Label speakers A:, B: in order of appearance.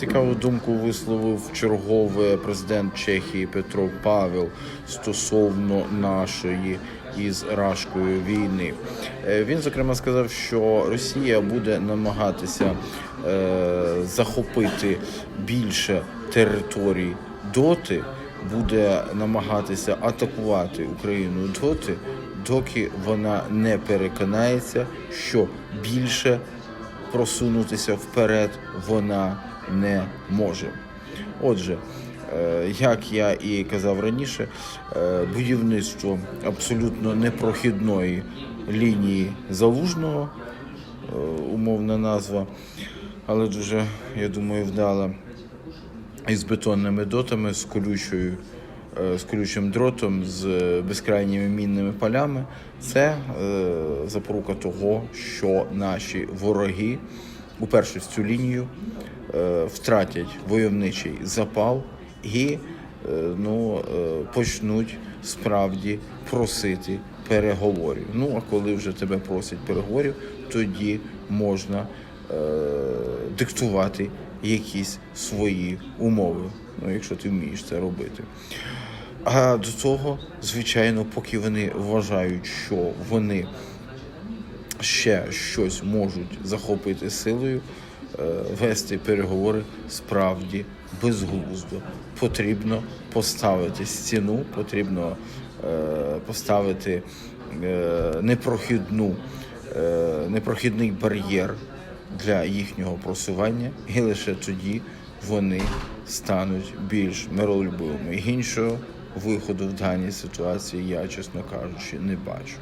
A: Цікаву думку висловив черговий президент Чехії Петро Павел стосовно нашої із Рашкою війни. Е, Він зокрема сказав, що Росія буде намагатися е, захопити більше територій доти, буде намагатися атакувати Україну доти, доки вона не переконається, що більше просунутися вперед вона не може. Отже, е, як я і казав раніше, е, будівництво абсолютно непрохідної лінії залужного, е, умовна назва, але дуже, я думаю, вдала із бетонними дотами, з колючою. З колючим дротом, з безкрайніми мінними полями, це е, запорука того, що наші вороги, уперше в цю лінію, втратять войовничий запал і е, ну, е, почнуть справді просити переговорів. Ну а коли вже тебе просять переговорів, тоді можна е, диктувати якісь свої умови, ну якщо ти вмієш це робити. А до того, звичайно, поки вони вважають, що вони ще щось можуть захопити силою, е, вести переговори справді безглуздо. Потрібно поставити стіну, потрібно е, поставити е, непрохідну, е, непрохідний бар'єр для їхнього просування, і лише тоді вони стануть більш миролюбивими. Іншого виходу в даній ситуації я, чесно кажучи, не бачу.